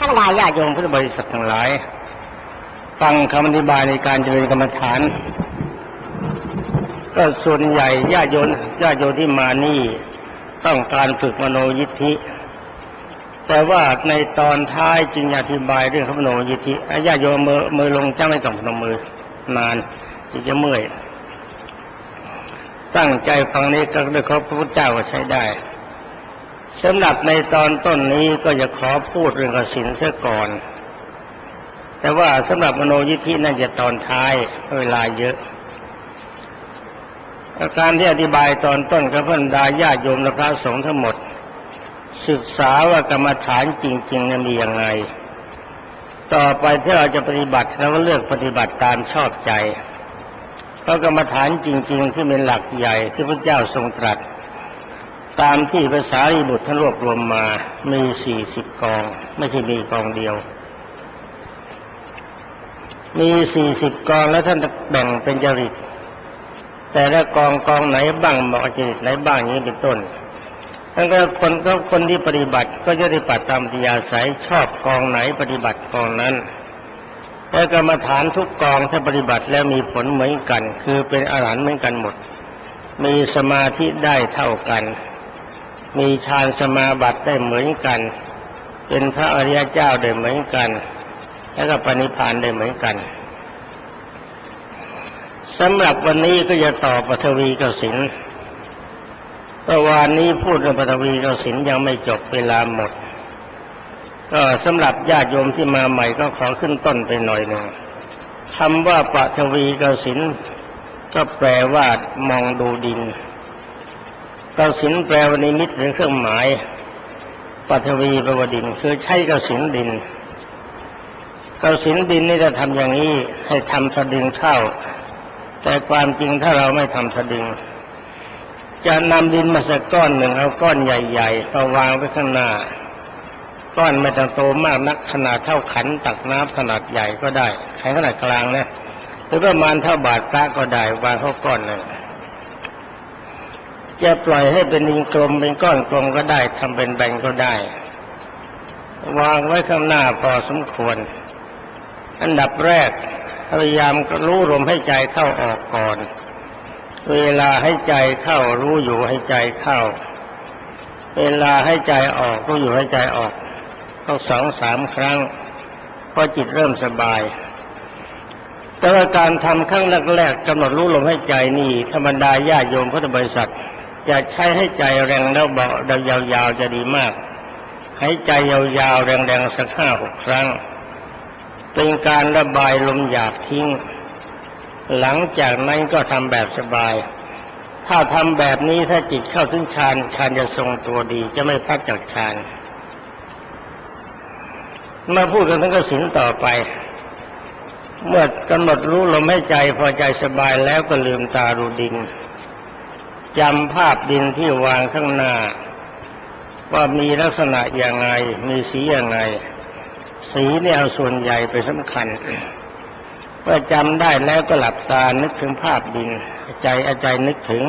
ธรรมดาญาติโยมพุทธบริษัททั้งหลาย ฟังคำอธิบายในการเจริญกรรมฐาน ก็ส่วนใหญ่ญาติโยมญาติโยมที่มานี่ต้องการฝึกมโนยิทธิ แต่ว่าในตอนท้ายจึงอธิบายเรื่องมโนยิทธิญาติโยมมือมือลงจ้าไม่ต้องพนมมือนานจึงจะเมื่อยตั้งใจฟังนี้ก็ด้วยขอพระพุทธเจ้าก็ใช้ได้ สำหรับในตอนต้นนี้ก็จะขอพูดเรื่องกสินเสียก่อน แต่ว่าสำหรับมโนยิทธินั่นจะตอนท้ายเวลาเยอะอาการที่อธิบายตอนต้นกับพันดาญาโยมและพระสงฆ์ทั้งหมด ศึกษาว่ากรรมฐานจริงๆนั้นมีอย่างไรต่อไปที่เราจะปฏิบัติเราก็เลือกปฏิบัติตามชอบใจ เพราะกรรมฐานจริง ๆ ที่เป็นหลักใหญ่ที่พระเจ้าทรงตรัส ตามที่ภาษาอิบุตรท่านรวบรวมมา มีสี่สิบกอง ไม่ใช่มีกองเดียว มีสี่สิบกองแล้วท่านแบ่งเป็นจริต แต่ละกองกองไหนบ้างเหมาะจริตไหนบ้างอย่างนี้เป็นต้นทั้งก็คนก็คนที่ปฏิบัติก็จะได้ปฏิตามติยาศัยชอบกองไหนปฏิบัติกองนั้นแต่กรรมฐานทุกกองถ้าปฏิบัติแล้วมีผลเหมือนกัน คือเป็นอาหารเหมือนกันหมด มีสมาธิได้เท่ากัน มีฌานสมาบัติได้เหมือนกัน เป็นพระอริยเจ้าได้เหมือนกัน แล้วก็ปณิพานได้เหมือนกันสำหรับวันนี้ก็จะต่อปฐวีกสินเมื่อวานนี้พูดเรื่องปฐวีกสินยังไม่จบเวลาหมด ก็สำหรับญาติโยมที่มาใหม่ก็ขอขึ้นต้นไปหน่อยหนึ่งคำว่าปฐวีกสินก็แปลว่ามองดูดิน กสินแปลว่านิมิตหรือเครื่องหมายปฐวีแปลว่าดิน คือใช้กสินดินกสินดินนี่จะทำอย่างนี้ให้ทำสะดึงเข้า แต่ความจริงถ้าเราไม่ทำสะดึง จะนำดินมาสักก้อนหนึ่งเอาก้อนใหญ่ๆมาวางไว้ข้างหน้า ก้อนไม่ต้องโตมากนักขนาดเท่าขันตักน้ำขนาดใหญ่ก็ได้ขันขนาดกลางนะหรือประมาณเท่าบาทพระก็ได้วางเข้าก้อนหนึ่ง จะปล่อยให้เป็นดินกลมเป็นก้อนกลมก็ได้ทำเป็นแบงก็ได้ วางไว้ข้างหน้าพอสมควร อันดับแรกพยายามรู้ลมให้ใจเข้าออกก่อน เวลาให้ใจเข้ารู้อยู่ให้ใจเข้า เวลาให้ใจออกรู้อยู่ให้ใจออกต้องสองสามครั้งพอจิตเริ่มสบาย แต่ว่าการทำครั้งแรกๆกำหนดรู้ลมให้ใจนี่ธรรมดาญาติโยมพุทธบริษัท จะใช้ให้ใจแรงแล้วเบาดยาวๆจะดีมาก ให้ใจยาวๆแรงๆสักห้าหกครั้ง เป็นการระบายลมหยาบทิ้ง หลังจากนั้นก็ทำแบบสบาย ถ้าทำแบบนี้ถ้าจิตเข้าถึงฌานฌานจะทรงตัวดี จะไม่พักจากฌานมาพูดกันถึงกสินต่อไป เมื่อกำหนดรู้ลมให้ใจพอใจสบายแล้วก็ลืมตาดูดิน จำภาพดินที่วางข้างหน้า ว่ามีลักษณะอย่างไรมีสีอย่างไรสีเนี่ยเอาส่วนใหญ่ไปสำคัญเมื่อจำได้แล้วก็หลับตานึกถึงภาพดิน ใจอาใจนึกถึง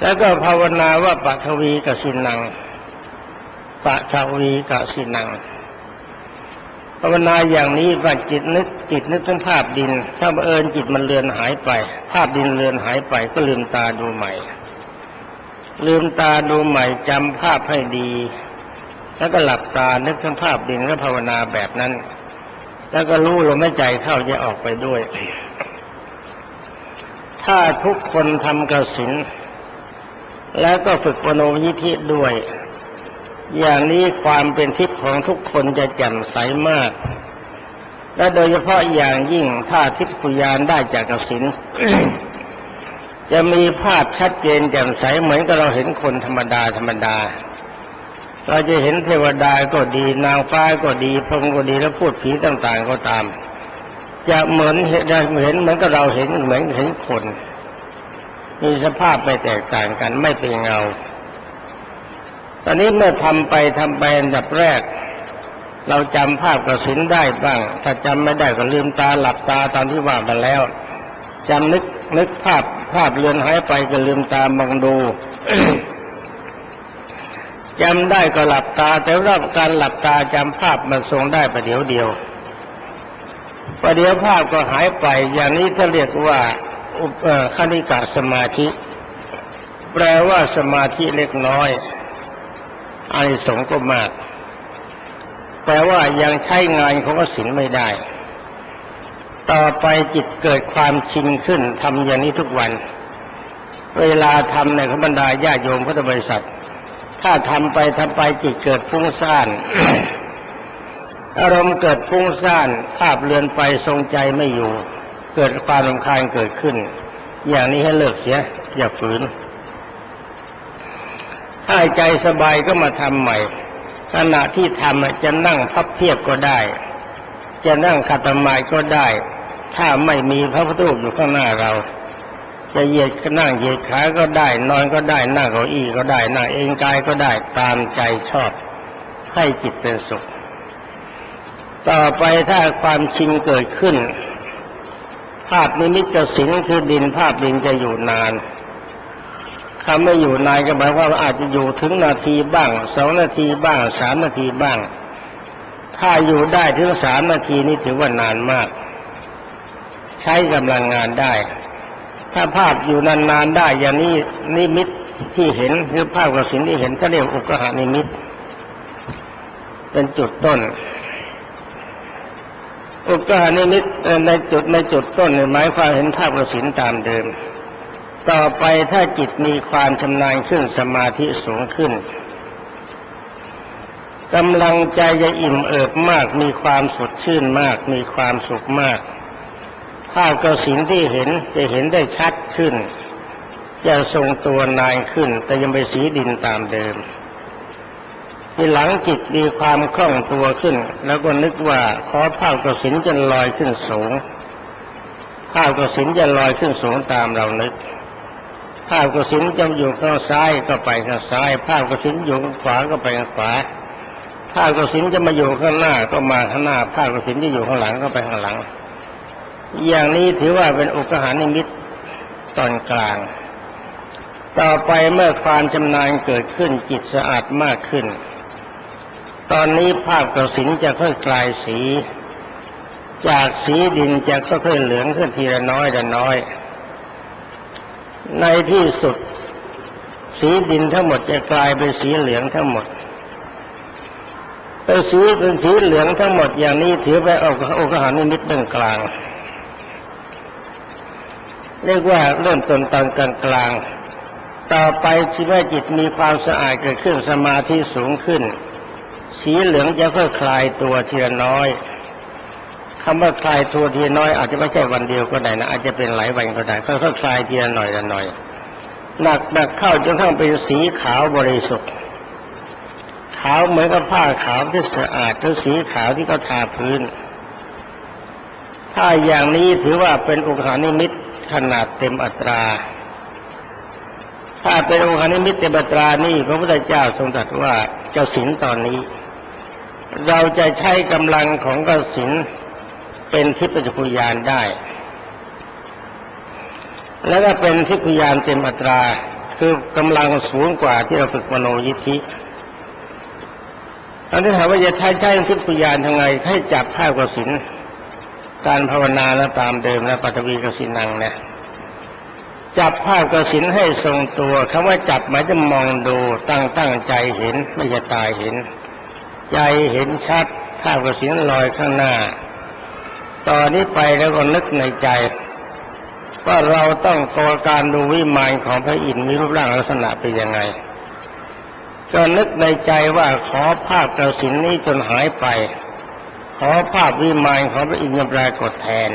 แล้วก็ภาวนาว่าปัทวีกสินังปัทวีกสินัง ภาวนาอย่างนี้ว่าจิตนึกจิตนึกถึงภาพดิน ถ้าบังเอิญจิตมันเลือนหายไป ภาพดินเลือนหายไปก็ลืมตาดูใหม่ ลืมตาดูใหม่จำภาพให้ดี แล้วก็หลับตานึกถึงภาพดินและภาวนาแบบนั้น แล้วก็รู้ลมหายใจเข้าจะออกไปด้วย ถ้าทุกคนทำกระสินแล้วก็ฝึกปโนยิธิด้วย อย่างนี้ความเป็นทิพย์ของทุกคนจะแจ่มใสมาก และโดยเฉพาะอย่างยิ่งถ้าทิพย์คุยานได้จากกสินจะมีภาพชัดเจนแจ่มใสเหมือนกับเราเห็นคนธรรมดาธรรมดา เราจะเห็นเทวดาก็ดีนางฟ้าก็ดีพรหมก็ดีแล้วพูดผีต่างๆก็ตาม จะเหมือนเห็นเห็นเหมือนกับเราเห็นเหมือนเห็นคน มีสภาพไม่แตกต่างกันไม่เป็นเงา ตอนนี้เมื่อทำไปทำไปอันดับแรก เราจำภาพกระสินได้บ้าง ถ้าจำไม่ได้ก็ลืมตาหลับตาตามที่ว่ามาแล้วจำนึกนึกภาพภาพเลือนหายไปก็ลืมตามองดูจำได้ก็หลับตา แต่ว่าการหลับตาจำภาพมันทรงได้ประเดี๋ยวเดียวประเดี๋ยวภาพก็หายไป อย่างนี้ถ้าเรียกว่าอุปคณิกะสมาธิ แปลว่าสมาธิเล็กน้อย อานิสงส์ก็มาก แปลว่ายังใช้งานของกสินไม่ได้ ต่อไปจิตเกิดความชินขึ้นทำอย่างนี้ทุกวัน เวลาทำในขบรรดาญาโยมพุทธบริษัท ถ้าทำไปทำไปจิตเกิดฟุ้งซ่านอารมณ์เกิดฟุ้งซ่านภาพเลือนไปทรงใจไม่อยู่ เกิดความรำคาญเกิดขึ้น อย่างนี้ให้เลิกเสีย อย่าฝืน ถ้าใจสบายก็มาทำใหม่ขณะที่ทำจะนั่งพับเพียบก็ได้ จะนั่งขัดสมาธิก็ได้ ถ้าไม่มีพระพุทธรูปอยู่ข้างหน้าเรา จะเหยียดก็นั่งเหยียดขาก็ได้ นอนก็ได้นั่งเก้าอี้ก็ได้นั่งเองกายก็ได้ตามใจชอบ ให้จิตเป็นสุข ต่อไปถ้าความชินเกิดขึ้น ภาพนิมิตจะสิงคือดินภาพดินจะอยู่นาน คำไม่อยู่นานก็หมายความว่าอาจจะอยู่ถึงนาทีบ้างสองนาทีบ้างสามนาทีบ้าง ถ้าอยู่ได้ถึงสามนาทีนี่ถือว่านานมาก ใช้กำลังงานได้ ถ้าภาพอยู่นานๆได้อย่างนี้นิมิตที่เห็นหรือภาพกสินที่เห็นก็เรียกอุกหานิมิต เป็นจุดต้น อุกหานิมิตในจุดในจุดต้นหมายความเห็นภาพกสินตามเดิม ต่อไปถ้าจิตมีความชำนาญขึ้นสมาธิสูงขึ้นกำลังใจจะอิ่มเอิบมาก มีความสดชื่นมาก มีความสุขมากภาพกสินที่เห็นจะเห็นได้ชัดขึ้น จะทรงตัวนานขึ้น แต่ยังไปสีดินตามเดิมทีหลังจิตมีความคล่องตัวขึ้น แล้วก็นึกว่าขอภาพกสินจะลอยขึ้นสูงภาพกสินจะลอยขึ้นสูงตามเรานึกาพกระสินจะอยู่ข้างซ้ายก็ไปข้างซ้าย ภาพกระสินอยู่ข้างขวาก็ไปข้างขวา ภาพกระสินจะมาอยู่ข้างหน้าก็มาข้างหน้า ภาพกระสินจะอยู่ข้างหลังก็ไปข้างหลัง อย่างนี้ถือว่าเป็นอุกหานิมิตตอนกลาง ต่อไปเมื่อความชำนาญเกิดขึ้นจิตสะอาดมากขึ้น ตอนนี้ภาพกระสินจะค่อยกลายสี จากสีดินจะค่อยๆเหลืองขึ้นทีละน้อยละน้อย ในที่สุด สีดินทั้งหมดจะกลายเป็นสีเหลืองทั้งหมดเป็นสีเป็นสีเหลืองทั้งหมดอย่างนี้ถือไปออกอกหานิมิตเบื้องกลางเรียกว่าเริ่มต้นตอนกลางกลางต่อไปชีวจิตมีความสะอาดเกิดขึ้นสมาธิสูงขึ้น สีเหลืองจะค่อยคลายตัวทีละน้อย คำว่าคลายตัวทีน้อยอาจจะไม่ใช่วันเดียวก็ได้นะอาจจะเป็นหลายวันก็ได้ค่อยๆคลายทีละหน่อยละหน่อยหนักหนักเข้าจนทั้งเป็นสีขาวบริสุทธิ์ขาวเหมือนกับผ้าขาวที่สะอาดหรือสีขาวที่เขาทาพื้น ถ้าอย่างนี้ถือว่าเป็นอุคหานิมิตขนาดเต็มอัตรา ถ้าเป็นอุคหานิมิตเต็มอัตรานี่พระพุทธเจ้าทรงตรัสว่าเจ้าสินตอนนี้ เราจะใช้กำลังของกสิน เป็นทิพยจักรยานได้ แล้วก็เป็นทิพยานเต็มอัตราคือกำลังสูงกว่าที่เราฝึกมโนยิทธิอันที่ถามว่าจะใช้ใช้ทิพยานยังไงให้จับภาพกสินการภาวนาแล้วตามเดิมนะปัทวีกสินังเนี่ยจับภาพกสินให้ทรงตัวคำว่าจับหมายจะมองดูตั้งตั้งใจเห็นไม่ใช่ตายเห็น ใจเห็นชัดภาพกสินลอยข้างหน้า ตอนนี้ไปแล้วก็นึกในใจ ว่าเราต้องกอการดูวิมานของพระอินทร์มีรูปร่างลักษณะเป็นยังไงก็นึกในใจว่าขอภาพกสินนี้จนหายไป ขอภาพวิมานของพระอินทร์ปรากฏแทน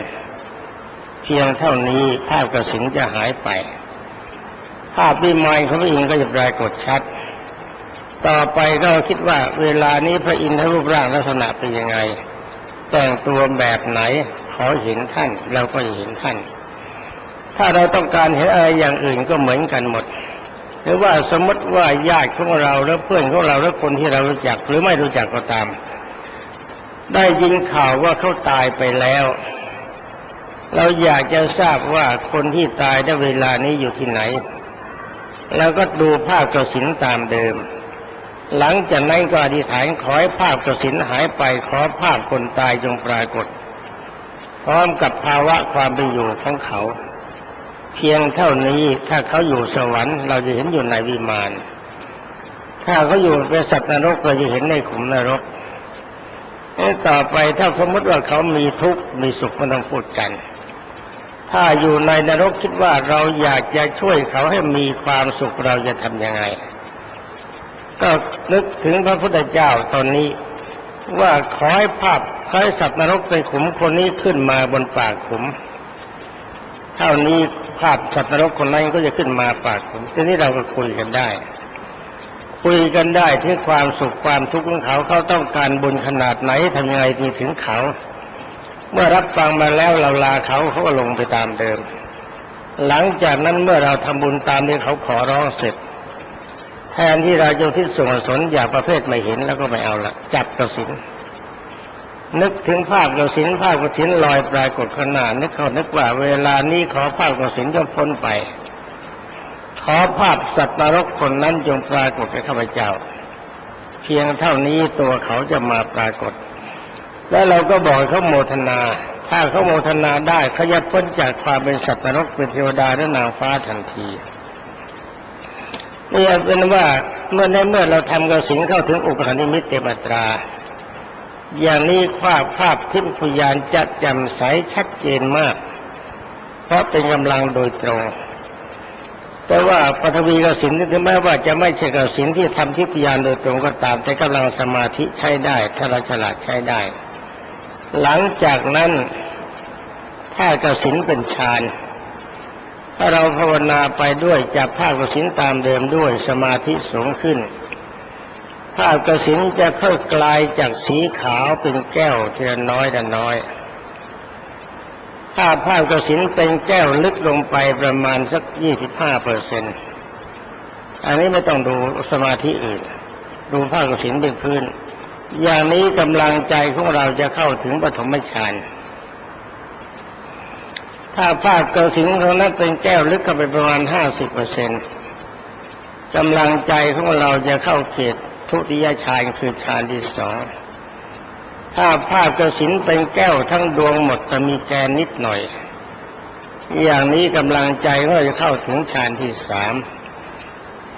เพียงเท่านี้ภาพกสินจะหายไป ภาพวิมานของพระอินทร์ก็จะปรากฏชัด ต่อไปก็คิดว่าเวลานี้พระอินทร์รูปร่างลักษณะเป็นยังไง แต่งตัวแบบไหนขอเห็นท่านเราก็จะเห็นท่าน ถ้าเราต้องการเห็นอะไรอย่างอื่นก็เหมือนกันหมด หรือว่าสมมติว่าญาติของเราแล้วเพื่อนของเราแล้วคนที่เรารู้จักหรือไม่รู้จักก็ตาม ได้ยินข่าวว่าเขาตายไปแล้ว เราอยากจะทราบว่าคนที่ตายในเวลานี้อยู่ที่ไหน แล้วก็ดูภาพกระสินตามเดิม หลังจากนั้นก็อธิษฐานขอให้ภาพกสินหายไปขอภาพคนตายจงปรากฏ พร้อมกับภาวะความเป็นอยู่ของเขา เพียงเท่านี้ถ้าเขาอยู่สวรรค์เราจะเห็นอยู่ในวิมานถ้าเขาอยู่เป็นสัตว์นรกเราจะเห็นในขุมนรกต่อไปถ้าสมมติว่าเขามีทุกข์มีสุขก็ต้องพูดกัน ถ้าอยู่ในนรกคิดว่าเราอยากจะช่วยเขาให้มีความสุขเราจะทำยังไง ก็นึกถึงพระพุทธเจ้าตอนนี้ ว่าขอให้ภาพขอให้สัตว์นรกเป็นขุมคนนี้ขึ้นมาบนปากขุม เท่านี้ภาพสัตว์นรกคนนั้นก็จะขึ้นมาปากขุมทีนี้เราก็คุยกันได้ คุยกันได้ที่ความสุขความทุกข์ของเขาเขาต้องการบุญขนาดไหนทำยังไงมีถึงเขา เมื่อรับฟังมาแล้วเราลาเขาเขาก็ลงไปตามเดิม หลังจากนั้นเมื่อเราทำบุญตามที่เขาขอร้องเสร็จ แทนที่เราจะที่ส่งสนอย่ากประเภทไม่เห็นแล้วก็ไม่เอาละจับกระสิน นึกถึงภาพกระสินภาพกระสินลอยปรากฏขนาดนึกเขานึกว่าเวลานี้ขอภาพกระสินจงพ้นไป ขอภาพสัตว์นรกคนนั้นจงปรากฏแก่ข้าพเจ้า เพียงเท่านี้ตัวเขาจะมาปรากฏ แล้วเราก็บอกเขาโมทนา ถ้าเขาโมทนาได้เขาจะพ้นจากความเป็นสัตว์นรกเป็นเทวดาและนางฟ้าทันที เนี่ยเป็นว่าเมื่อในเมื่อเราทำกระสิงเข้าถึงอุปนิมิตเตมตรา อย่างนี้ภาพภาพทิพยานจะจำใสชัดเจนมาก เพราะเป็นกำลังโดยตรง แต่ว่าปฐวีกสินถึงแม้ว่าจะไม่ใช่กสินที่ทำทิพยานโดยตรงก็ตาม แต่กำลังสมาธิใช้ได้ถ้าเราฉลาดใช้ได้ หลังจากนั้นถ้ากสินเป็นฌาน เราภาวนาไปด้วยจับภาพกสินตามเดิมด้วยสมาธิสูงขึ้น ภาพกสินจะค่อยกลายจากสีขาวเป็นแก้วทีละน้อยละน้อย ถ้าภาพกระสินเป็นแก้วลึกลงไปประมาณสักยี่สิบห้าเปอร์เซ็นต์อันนี้ไม่ต้องดูสมาธิอื่น ดูภาพกระสินเป็นพื้น อย่างนี้กำลังใจของเราจะเข้าถึงปฐมฌาน ถ้าภาพกระสินของนั้นเป็นแก้วลึกเข้าไปประมาณห้าสิบเปอร์เซ็นต์กำลังใจของเราจะเข้าเขตทุติยฌานคือฌานที่สองถ้าภาพกระสินเป็นแก้วทั้งดวงหมดแต่มีแกนนิดหน่อย อย่างนี้กำลังใจก็จะเข้าถึงฌานที่สาม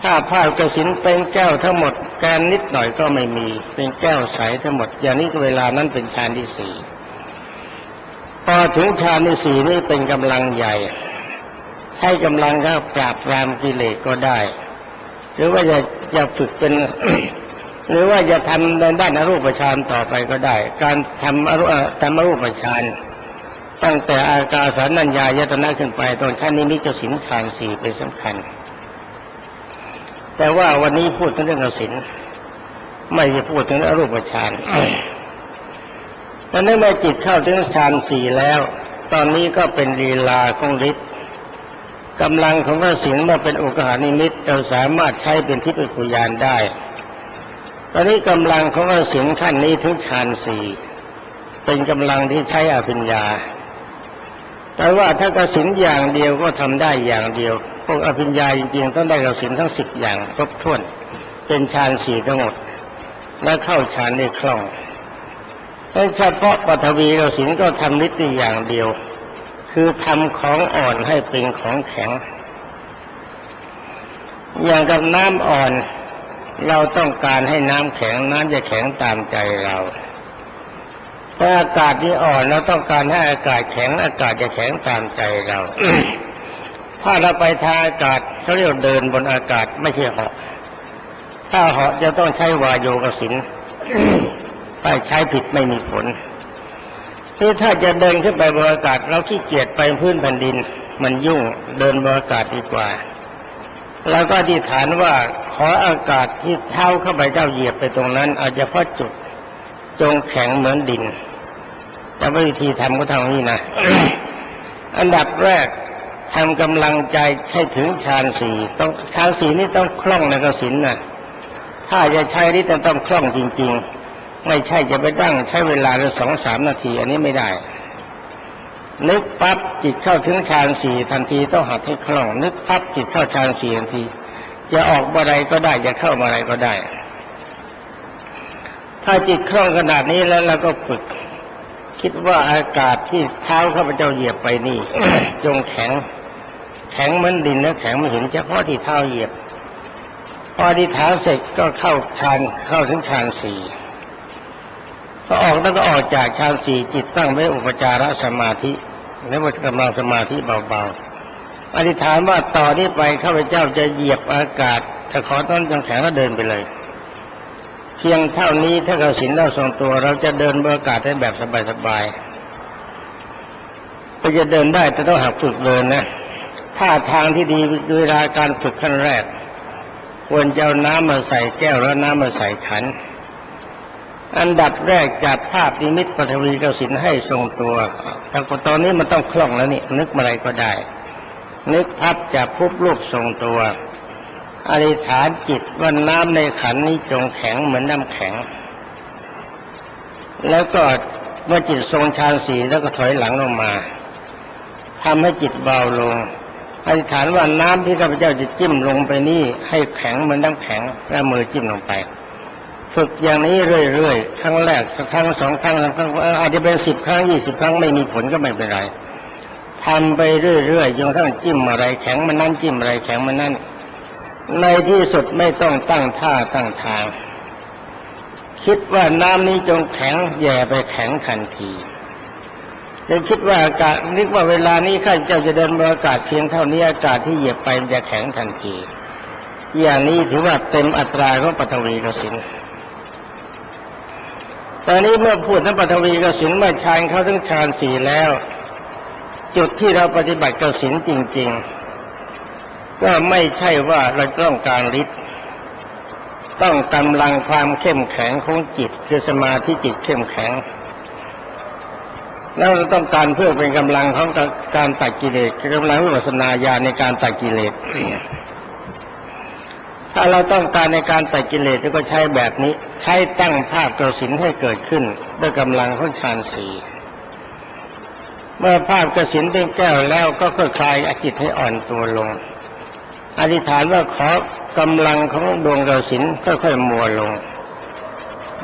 ถ้าภาพกระสินเป็นแก้วทั้งหมด แกนนิดหน่อยก็ไม่มี เป็นแก้วใสทั้งหมด อย่างนี้เวลานั้นเป็นฌานที่สี่ อถึงฌานที่สี่นี่เป็นกำลังใหญ่ใช้กำลังก็ปราบปรามกิเลสก็ได้ หรือว่าจะจะฝึกเป็นหรือว่าจะทำในด้านอรูปฌานต่อไปก็ได้ การทำอรูทำอรูปฌานตั้งแต่อากาสานัญญายตนะขึ้นไปตอนชั้นนี้นิจสินฌานสี่เป็นสำคัญ แต่ว่าวันนี้พูดถึงเรื่องสินไม่จะพูดถึงอรูปฌาน ตอนนี้เมื่อจิตเข้าถึงฌานสี่แล้ว ตอนนี้ก็เป็นลีลาของฤทธิ์กำลังของพระสิงห์มาเป็นโอกาสนิมิตเราสามารถใช้เป็นทิพยญาได้ ตอนนี้กำลังของเราสิงขั้นนี้ถึงฌานสี่เป็นกำลังที่ใช้อภิญญา แต่ว่าถ้ากสินอย่างเดียวก็ทำได้อย่างเดียว พวกอภิญญาจริงๆต้องได้กสินทั้งสิบอย่างครบถ้วน เป็นฌานสี่ทั้งหมด และเข้าฌานได้คล่อง เฉพาะปฐวีกสินก็ทำนิดอย่างเดียว คือทำของอ่อนให้เป็นของแข็ง อย่างกับน้ำอ่อนเราต้องการให้น้ำแข็งน้ำจะแข็งตามใจเราถ้าอากาศที่อ่อนเราต้องการให้อากาศแข็ง อากาศจะแข็งตามใจเรา ถ้าเราไปทางอากาศเขาเรียกเดินบนอากาศไม่ใช่เหาะถ้าเหาะจะต้องใช้วายโยกสิน ถ้าใช้ผิดไม่มีผลคือถ้าจะเดินขึ้นไปบนอากาศเราขี้เกียจไปพื้นแผ่นดิน มันยุ่งเดินบนอากาศดีกว่า แล้วก็อธิษฐานว่าขออากาศที่เท้าเข้าไปเจ้าเหยียบไปตรงนั้น อาจจะเพราะจุดจงแข็งเหมือนดิน แต่วิธีทำก็ทำนี้นะอันดับแรกทำกำลังใจใช้ถึงฌานสี่ต้องฌานสี่นี่ต้องคล่องในกสินนะถ้าจะใช้นี่ต้องคล่องจริง ๆ ไม่ใช่จะไปตั้งใช้เวลาละสองสามนาที อันนี้ไม่ได้ นึกปั๊บจิตเข้าถึงฌานสี่ทันทีต้องหัดให้คล่อง นึกปั๊บจิตเข้าฌานสี่ทันที จะออกเมื่อไรก็ได้จะเข้าเมื่อไรก็ได้ ถ้าจิตคล่องขนาดนี้แล้วเราก็ฝึก คิดว่าอากาศที่เท้าข้าพเจ้าเหยียบไปนี่จงแข็ง แข็งเหมือนดินแล้วแข็งไม่เห็นเฉพาะที่เท้าเหยียบพอที่เท้าเสร็จก็เข้าฌานเข้าถึงฌานสี่ พอออกแล้วก็ออกจากฌานสี่จิตตั้งไว้อุปจารสมาธิ แล้วว่ากำลังสมาธิเบาๆอธิษฐานว่าต่อนนี้ไปข้าพเจ้าจะเหยียบอากาศจะขอต้นจงแข็งแล้วเดินไปเลย เพียงเท่านี้ถ้าเราสินเราทรงตัว เราจะเดินบนอากาศได้แบบสบายๆก็จะเดินได้แต่ต้องหักฝึกเดินนะท่าทางที่ดีเวลาการฝึกขั้นแรกควรจะเอาน้ำมาใส่แก้วแล้วน้ำมาใส่ขัน อันดับแรกจับภาพนิมิตปฐวีกสินให้ทรงตัวแต่ตอนนี้มันต้องคล่องแล้วนี่นึกอะไรก็ได้ นึกพับจับพุบรูปทรงตัวอธิษฐานจิตว่าน้ำในขันนี้จงแข็งเหมือนน้ำแข็ง แล้วก็เมื่อจิตทรงฌานสีแล้วก็ถอยหลังลงมาทำให้จิตเบาลงอธิษฐานว่าน้ำที่ข้าพเจ้าจะจิ้มลงไปนี่ให้แข็งเหมือนน้ำแข็งแล้วมือจิ้มลงไป ฝึกอย่างนี้เรื่อยๆ ครั้งแรกสักครั้งสองครั้งสามครั้งอาจจะเป็นสิบครั้งยี่สิบครั้งไม่มีผลก็ไม่เป็นไรทำไปเรื่อยๆจนกระทั่งจิ้มอะไรแข็งมันนั่นจิ้มอะไรแข็งมันนั่นในที่สุดไม่ต้องตั้งท่าตั้งทาง คิดว่าน้ำนี้จงแข็งแย่ไปแข็งทันทีเลยคิดว่าอากาศนึกว่าเวลานี้ข้าเจ้าจะเดินบนอากาศเพียงเท่านี้อากาศที่เหยียบไปมันจะแข็งทันที อย่างนี้ถือว่าเต็มอัตราของปฐวีกสิน ตอนนี้เมื่อพูดทั้งปฐวีกสินเมื่อชานเข้าทั้งฌานสี่แล้ว จุดที่เราปฏิบัติกสินจริง ๆ ก็ไม่ใช่ว่าเราต้องการฤทธิ์ต้องกำลังความเข้มแข็งของจิต คือสมาธิจิตเข้มแข็ง แล้วเราต้องการเพื่อเป็นกำลังของการตัดกิเลสกำลังวิปัสสนาญาณในการตัดกิเลส ถ้าเราต้องการในการตัดกิเลสก็ใช้แบบนี้ ใช้ตั้งภาพกระสินให้เกิดขึ้น ด้วยกำลังของฌานสีเมื่อภาพกระสินเป็นแก้วแล้วก็ค่อยคลายอจิตให้อ่อนตัวลง อธิษฐานว่าขอกำลังของดวงกระสินค่อยๆมัวลง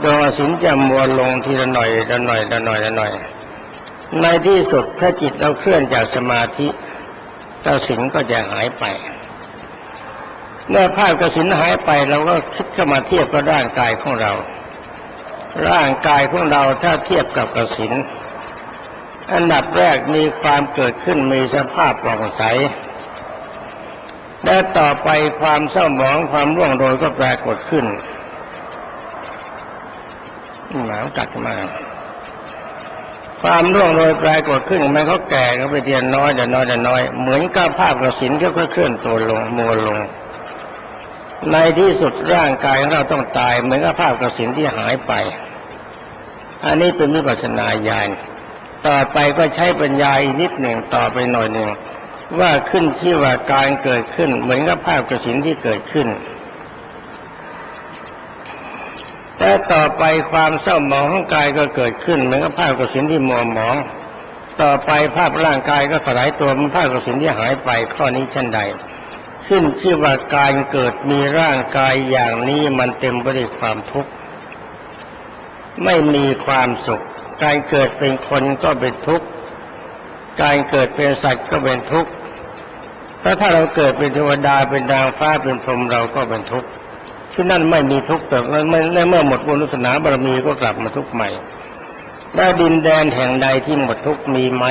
ดวงกระสินจะมัวลงทีละหน่อยละหน่อยละหน่อยละหน่อย ในที่สุดถ้าจิตเราเคลื่อนจากสมาธิกระสินก็จะหายไป เมื่อภาพกระสินหายไปเราก็คิดเข้ามาเทียบกับร่างกายของเรา ร่างกายของเราถ้าเทียบกับกระสินอันดับแรกมีความเกิดขึ้นมีสภาพปล่องใส และต่อไปความเศร้าหมองความร่วงโรยก็ปรากฏขึ้นหนาวกัดมาความร่วงโรยปรากฏขึ้นมันเขาแก่เขาไปเทียนน้อยเดี๋ยน้อยเดี๋ยน้อย เหมือนกับภาพกระสินก็ค่อยเคลื่อนตัวลงมัวลง ในที่สุดร่างกายของเราต้องตายเหมือนกับภาพกระสินที่หายไป อันนี้เป็นวิปัสสนาญาณต่อไปก็ใช้ปัญญาอีกนิดหนึ่งต่อไปหน่อยหนึ่งว่าขึ้นที่ว่าการเกิดขึ้น เหมือนกับภาพกระสินที่เกิดขึ้น แต่ต่อไปความเศร้าหมองของกายก็เกิดขึ้น เหมือนกับภาพกระสินที่มัวหมอง ต่อไปภาพร่างกายก็สลายตัวมันภาพกระสินที่หายไปข้อนี้เช่นใด ขึ้นชื่อว่าการเกิดมีร่างกายอย่างนี้มันเต็มไปด้วยความทุกข์ ไม่มีความสุข การเกิดเป็นคนก็เป็นทุกข์ การเกิดเป็นสัตว์ก็เป็นทุกข์แล้วถ้าเราเกิดเป็นเทวดาเป็นดาวฟ้าเป็นพรหมเราก็เป็นทุกข์ที่นั่นไม่มีทุกข์แต่เมื่อหมดบุญศาสนาบารมีก็กลับมาทุกข์ใหม่แล้วดินแดนแห่งใดที่หมดทุกข์มีไหม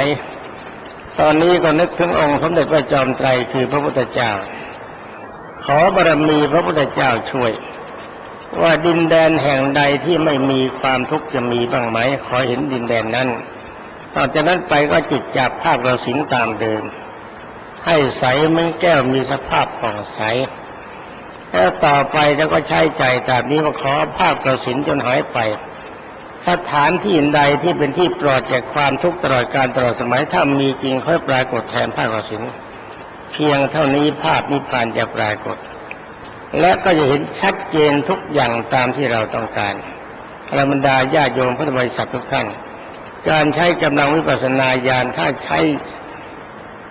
ตอนนี้ก็นึกถึงองค์สมเด็จพระจอมไตรคือพระพุทธเจ้า ขอบารมีพระพุทธเจ้าช่วย ว่าดินแดนแห่งใดที่ไม่มีความทุกข์จะมีบ้างไหม ขอเห็นดินแดนนั้นต่อจากนั้นไปก็จิตจับภาพเราสิงตามเดิม ให้ใสเหมือนแก้วมีสภาพผ่องใสแล้วต่อไปแล้วก็ใช้ใจตามนี้มาขอภาพกระสินจนหายไปสถานที่ใดที่เป็นที่ปลอดจากความทุกข์ตลอดการตลอดสมัยถ้ามีจริงค่อยปรากฏแทนภาพกระสิน เพียงเท่านี้ภาพนิพพานจะปรากฏ และก็จะเห็นชัดเจนทุกอย่างตามที่เราต้องการอรบรรดาญาโยมพุทธบริษัททุกท่าน การใช้กำลังวิปัสสนาญาณถ้าใช้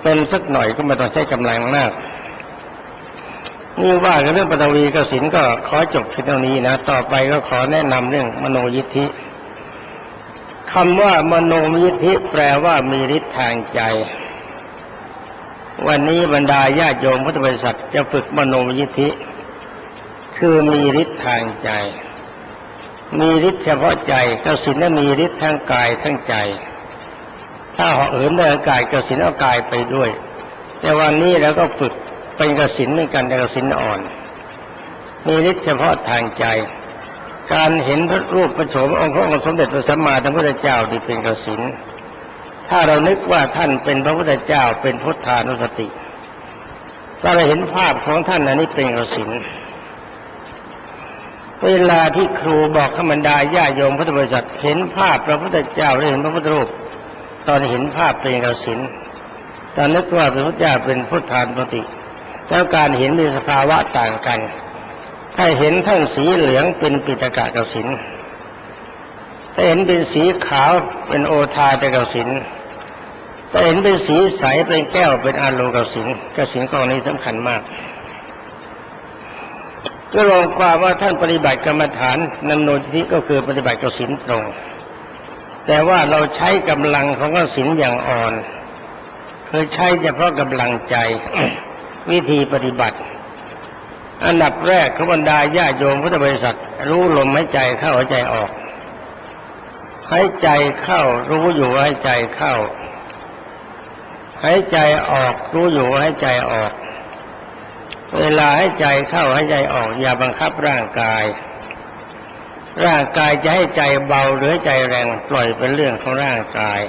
เป็นสักหน่อยก็ไม่ต้องใช้กำลังมากนี่ว่าเรื่องปฐวีกสินก็ขอจบเพียงเท่านี้นะ ต่อไปก็ขอแนะนำเรื่องมโนยิทธิคำว่ามโนยิทธิแปลว่ามีฤทธิ์ทางใจ วันนี้บรรดาญาติโยมพุทธบริษัทจะฝึกมโนยิทธิ คือมีฤทธิ์ทางใจ มีฤทธิ์เฉพาะใจกสินมีฤทธิ์ทั้งกายทั้งใจ ถ้าเหาะเหินได้กายกสินเอากายไปด้วย แต่วันนี้เราก็ฝึกเป็นกสินเหมือนกันแต่กสินอ่อน มีฤทธิ์เฉพาะทางใจ การเห็นพระรูปพระโฉมองค์พระองค์สมเด็จพระสัมมาสัมพุทธเจ้าที่เป็นกสิน ถ้าเรานึกว่าท่านเป็นพระพุทธเจ้าเป็นพุทธานุสติถ้าเราเห็นภาพของท่านอันนี้เป็นกสินเวลาที่ครูบอกขมันดาญาโยมพุทธบริษัทเห็นภาพพระพุทธเจ้าหรือเห็นพระพุทธรูป ตอนเห็นภาพเป็นกสินตอนนึกว่าพระพุทธเจ้าเป็นพุทธานุสติแล้วการเห็นมีสภาวะต่างกัน ถ้าเห็นท่านสีเหลืองเป็นปิตกะกสิน ถ้าเห็นเป็นสีขาวเป็นโอทาเตกสินถ้าเห็นเป็นสีใสเป็นแก้วเป็นอาโลกสินกสินกองนี้สำคัญมากก็ลงความว่าท่านปฏิบัติกรรมฐานนันโนทิก็คือปฏิบัติกสินตรง แต่ว่าเราใช้กำลังของกสินอย่างอ่อนคือใช้เฉพาะกำลังใจวิธีปฏิบัติ อันดับแรกขบรรดาญาโยมพุทธบริษัท รู้ลมหายใจเข้าหายใจออก หายใจเข้ารู้อยู่หายใจเข้าหายใจออกรู้อยู่หายใจออก เวลาหายใจเข้าหายใจออก อย่าบังคับร่างกาย ร่างกายจะให้ใจเบาหรือใจแรงปล่อยเป็นเรื่องของร่างกาย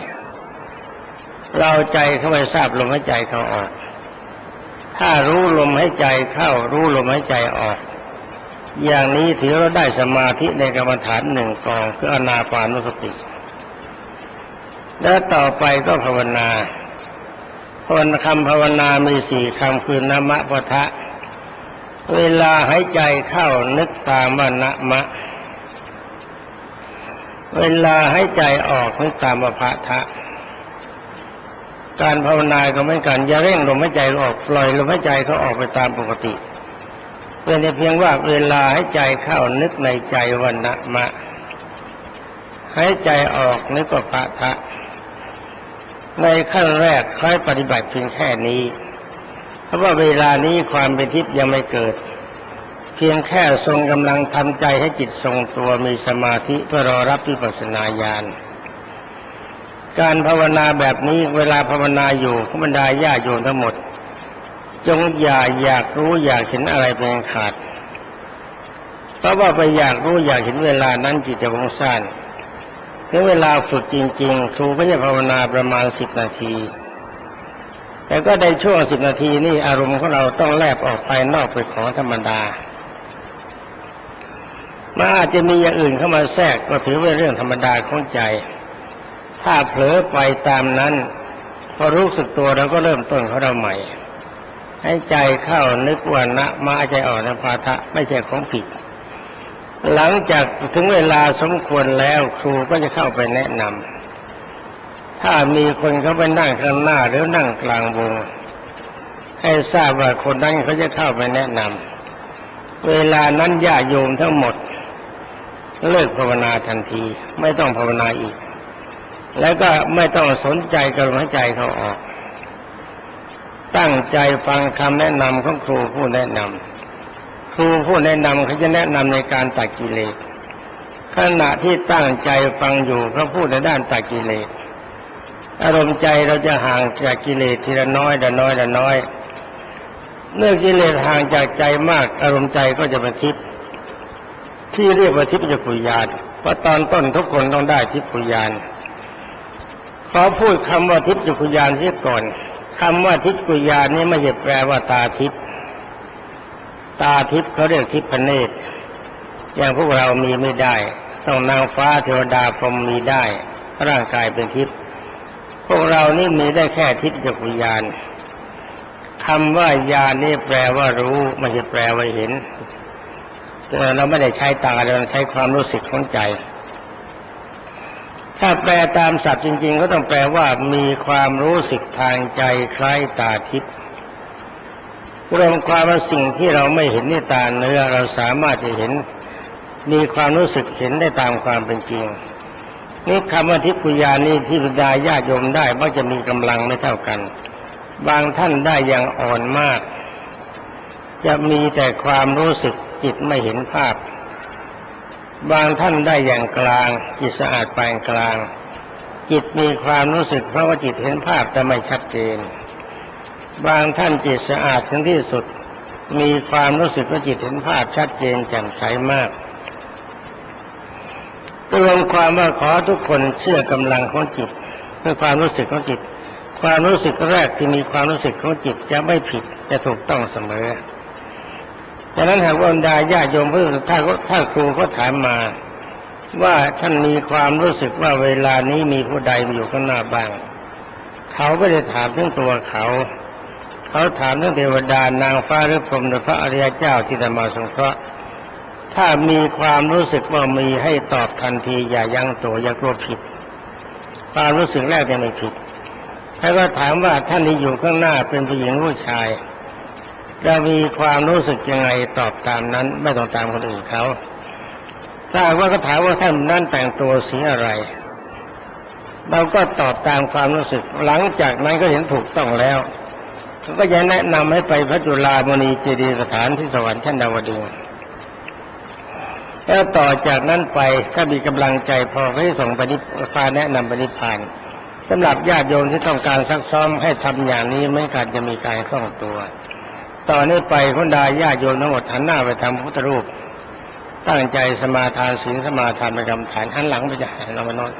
เราใจเข้าไปทราบลมหายใจเข้าออก ถ้ารู้ลมหายใจเข้า รู้ลมหายใจออก อย่างนี้ถือเราได้สมาธิในกรรมฐานหนึ่งกองคืออนาปานุสติ แล้วต่อไปก็ภาวนาภาวนาคำภาวนามีสี่คำคือนามะพะทะ เวลาหายใจเข้านึกตามว่านามะ เวลาหายใจออกนึกตามว่าพะทะ การภาวนาก็เหมือนกันอย่าเร่งลมหายใจออกปล่อยลมหายใจเขาออกไปตามปกติ เป็นเพียงว่าเวลาให้ใจเข้านึกในใจวันนะมะ ให้ใจออกนึกว่าพระทะ ในขั้นแรกค่อยปฏิบัติเพียงแค่นี้ เพราะว่าเวลานี้ความเป็นทิพย์ยังไม่เกิด เพียงแค่ทรงกำลังทำใจให้จิตทรงตัวมีสมาธิเพื่อรอรับวิปัสสนาญาณการภาวนาแบบนี้เวลาภาวนาอยู่ขบรรดาญาโยมทั้งหมด จงอย่าอยากรู้อยากเห็นอะไรเป็นขาด เพราะว่าไปอยากรู้อยากเห็นเวลานั้นจิตจะวงซ่านถึงเวลาฝึกจริง ๆ ครูก็จะภาวนาประมาณสิบนาที แต่ก็ในช่วงสิบนาทีนี่อารมณ์ของเราต้องแลบออกไปนอกไปของธรรมดามันอาจจะมีอย่างอื่นเข้ามาแทรกก็ถือว่าเรื่องธรรมดาของใจ ถ้าเผลอไปตามนั้น พอรู้สึกตัวเราก็เริ่มต้นของเราใหม่ ให้ใจเข้านึกว่านะมาใจอ่อนนภาทะไม่ใช่ของผิด หลังจากถึงเวลาสมควรแล้วครูก็จะเข้าไปแนะนำถ้ามีคนเขาไปนั่งข้างหน้าหรือนั่งกลางวง ให้ทราบว่าคนนั้นเขาจะเข้าไปแนะนำเวลานั้นญาโยมทั้งหมด เลิกภาวนาทันที ไม่ต้องภาวนาอีก แล้วก็ไม่ต้องสนใจกับลมหายใจเขาออก ตั้งใจฟังคำแนะนำของครูผู้แนะนำครูผู้แนะนำเขาจะแนะนำในการตัดกิเลสขณะที่ตั้งใจฟังอยู่เขาพูดในด้านตัดกิเลสอารมณ์ใจเราจะห่างจากกิเลสทีละน้อยละน้อยละน้อย เมื่อกิเลสห่างจากใจมาก อารมณ์ใจก็จะเป็นทิพย์ที่เรียกว่าทิพย์จักรุยานเพราะตอนต้นทุกคนต้องได้ทิพย์ปุญานขอพูดคำว่าทิพย์จุกุยานเสียก่อน คำว่าทิพกุยานนี้ไม่ใช่แปลว่าตาทิพตาทิพเขาเรียกทิพพเนตรอย่างพวกเรามีไม่ได้ ต้องนางฟ้าเทวดาพรมมีได้ ร่างกายเป็นทิพพวกเรานี่มีได้แค่ทิพย์จักรยานคำว่ายานนี่แปลว่ารู้ไม่ใช่แปลว่าเห็นเราไม่ได้ใช้ตาเราใช้ความรู้สึกของใจ ถ้าแปลตามศัพท์จริง ๆ ก็ต้องแปลว่ามีความรู้สึกทางใจคล้ายตาทิพย์รวมความว่าสิ่งที่เราไม่เห็นในตาเนื้อเราสามารถจะเห็นมีความรู้สึกเห็นได้ตามความเป็นจริงนี่คำว่าทิพยานี่ที่บรรดาญาติโยมได้ว่าจะมีกำลังไม่เท่ากัน บางท่านได้อย่างอ่อนมาก จะมีแต่ความรู้สึกจิตไม่เห็นภาพ บางท่านได้อย่างกลาง จิตสะอาดปานกลาง จิตมีความรู้สึกเพราะว่าจิตเห็นภาพแต่ไม่ชัดเจน บางท่านจิตสะอาดถึงที่สุด มีความรู้สึกว่าจิตเห็นภาพชัดเจนแจ่มใสมากรวมความว่าขอทุกคนเชื่อกำลังของจิตเพื่อความรู้สึกของจิต ความรู้สึกแรกที่มีความรู้สึกของจิตจะไม่ผิดจะถูกต้องเสมอ ดังนั้นหากว่าบรรดาญาโยมเพื่อถ้าถ้านครูเขาถามมา ว่าท่านมีความรู้สึกว่าเวลานี้มีผู้ใดอยู่ข้างหน้าบ้าง เขาไม่ได้ถามเรื่องตัวเขา เขาถามเรื่องเทวดานางฟ้าหรือพรหมหรือพระอริยเจ้าที่จะมาสงเคราะห์ถ้ามีความรู้สึกว่ามีให้ตอบทันทีอย่ายั้งตัวอย่ากลัวผิด ความรู้สึกแรกจะไม่ผิดถ้าก็ถามว่าท่านที่อยู่ข้างหน้าเป็นผู้หญิงผู้ชาย เรามีความรู้สึกยังไงตอบตามนั้น ไม่ต้องตามคนอื่นเขาถ้าว่าก็ถามว่าท่านนั้นแต่งตัวสีอะไร เราก็ตอบตามความรู้สึก หลังจากนั้นก็เห็นถูกต้องแล้วเขาก็จะแนะนำให้ไปพระจุลามณีเจดีย์สถานที่สวรรค์ชั้นดาวดึงแล้วต่อจากนั้นไปถ้ามีกำลังใจพอให้ส่งปนิพาแนะนำไปนิพานสำหรับญาติโยมที่ต้องการซักซ้อมให้ทำอย่างนี้ไม่การจะมีการคล่องตัว ตอนนี้ไปคนดาญาโยมทั้งหมดหันหน้าไปทำพุทธรูป ตั้งใจสมาทานศีลสมาทานประจำฐานหันหลังไปจะหันเราไปนอน